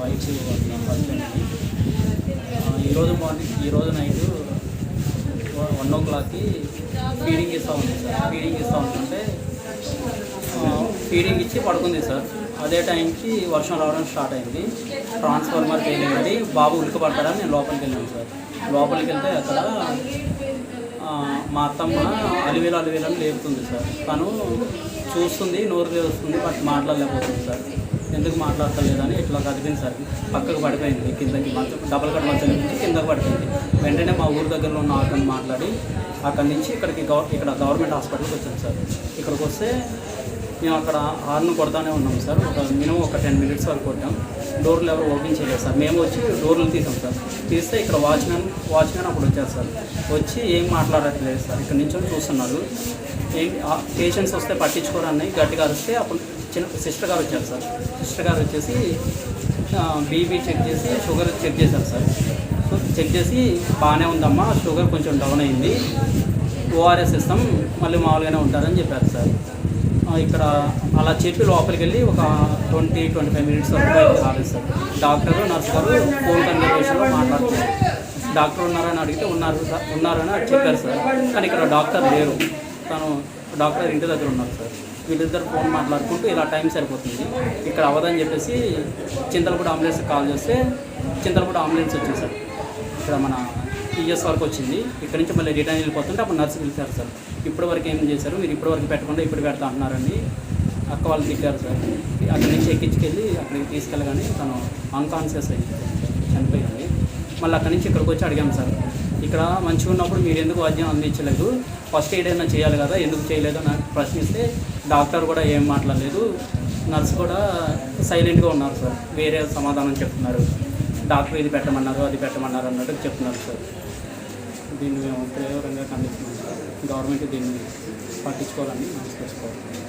Wife హస్బెండ్కి ఈరోజు morning ఈరోజు నైట్ వన్ ఓ క్లాక్కి ఫీడింగ్ ఇస్తూ ఉంది సార్. ఫీడింగ్ ఇస్తూ ఉంటుంటే ఫీడింగ్ ఇచ్చి పడుకుంది సార్. అదే టైంకి వర్షం రావడం స్టార్ట్ అయింది. ట్రాన్స్ఫార్మర్ పేలింది బాబు ఉలికపడతారని నేను లోపలికి వెళ్ళాను సార్. లోపలికి వెళ్తే అక్కడ మా అత్తమ్మ అలివేలు అలివేలని లేపుతుంది సార్. తను చూస్తుంది నోరు వస్తుంది బట్ మాట్లాడలేకపోతుంది సార్. ఎందుకు మాట్లాడతలేదని ఇట్లా కదిలింది సార్. పక్కకు పడిపోయింది కిందకి. మంచం డబల్ కట్ మంచం నుంచి కిందకి పడిపోయింది. వెంటనే మా ఊరు దగ్గరలో ఉన్న అతను మాట్లాడి అక్కడి నుంచి ఇక్కడికి గవ ఇక్కడ గవర్నమెంట్ హాస్పిటల్కి వచ్చాను సార్. ఇక్కడికి వస్తే మేము అక్కడ హార్న్ కొడతానే ఉన్నాం సార్. ఒక మినిమం ఒక టెన్ మినిట్స్ వరకు కొట్టాం. డోర్లు ఎవరు ఓపెన్ చేయలేదు సార్. మేము వచ్చి డోర్లు తీసాం సార్. తీస్తే ఇక్కడ వాచ్మెన్ వాచ్మెన్ అప్పుడు వచ్చారు సార్. వచ్చి ఏం మాట్లాడట్లేదు సార్. ఇక్కడ నుంచి చూస్తున్నారు. ఏం పేషెంట్స్ వస్తే పట్టించుకోరని గట్టిగా అరిస్తే అప్పుడు చిన్న సిస్టర్ గారు వచ్చారు సార్. సిస్టర్ గారు వచ్చేసి బీపీ చెక్ చేసి షుగర్ చెక్ చేశారు సార్. సో చెక్ చేసి బాగానే ఉందమ్మా షుగర్ కొంచెం డౌన్ అయింది. ఓఆర్ఎస్ ఇస్తాం మళ్ళీ మామూలుగానే ఉంటారని చెప్పారు సార్. ఇక్కడ అలా చెప్పి లోపలికి వెళ్ళి ఒక ట్వంటీ ట్వంటీ ఫైవ్ మినిట్స్ వరకు బయటకు రాలేదు సార్. డాక్టర్ నర్స్ గారు ఫోన్ కన్వర్సేషన్లో మాట్లాడుతున్నారు. డాక్టర్ ఉన్నారని అడిగితే ఉన్నారు సార్ ఉన్నారని చెప్పారు సార్. కానీ ఇక్కడ డాక్టర్ లేరు. తను డాక్టర్ ఇంటి దగ్గర ఉన్నారు సార్. వీళ్ళిద్దరు ఫోన్ మాట్లాడుకుంటూ ఇలా టైం సరిపోతుంది. ఇక్కడ అవ్వదని చెప్పేసి చింతలపూడి అంబులెన్స్ కాల్ చేస్తే చింతలపూడి అంబులెన్స్ వచ్చింది సార్. ఇక్కడ మన టీఎస్ వరకు వచ్చింది. ఇక్కడ నుంచి మళ్ళీ రిటర్న్ వెళ్ళిపోతుంటే అప్పుడు నర్సు పిలిచారు సార్. ఇప్పటి వరకు ఏం చేశారు? మీరు ఇప్పటి వరకు పెట్టకుండా ఇప్పుడు పెడతా అంటున్నారండి. అక్క వాళ్ళు తిట్టారు సార్. అక్కడి నుంచి ఎక్కించుకెళ్ళి అక్కడికి తీసుకెళ్ళగానే తను అన్కాన్షియస్ అయ్యి చనిపోయింది. మళ్ళీ అక్కడి నుంచి ఇక్కడికి వచ్చి అడిగాం సార్. ఇక్కడ మంచిగా ఉన్నప్పుడు మీరు ఎందుకు వైద్యం అందించలేదు? ఫస్ట్ ఎయిడ్ అయినా చేయాలి కదా? ఎందుకు చేయలేదు? అని ప్రశ్నిస్తే డాక్టర్ కూడా ఏం మాట్లాడలేదు. నర్స్ కూడా సైలెంట్గా ఉన్నారు సార్. వేరే సమాధానం చెప్తున్నారు. డాక్టర్ ఇది పెట్టమన్నారు అది పెట్టమన్నారు అన్నట్టు చెప్తున్నారు సార్. దీన్ని మేము తీవ్రంగా ఖండిస్తున్నాం సార్. గవర్నమెంట్ దీన్ని పట్టించుకోవాలని మనసు తెలుసుకోవాలి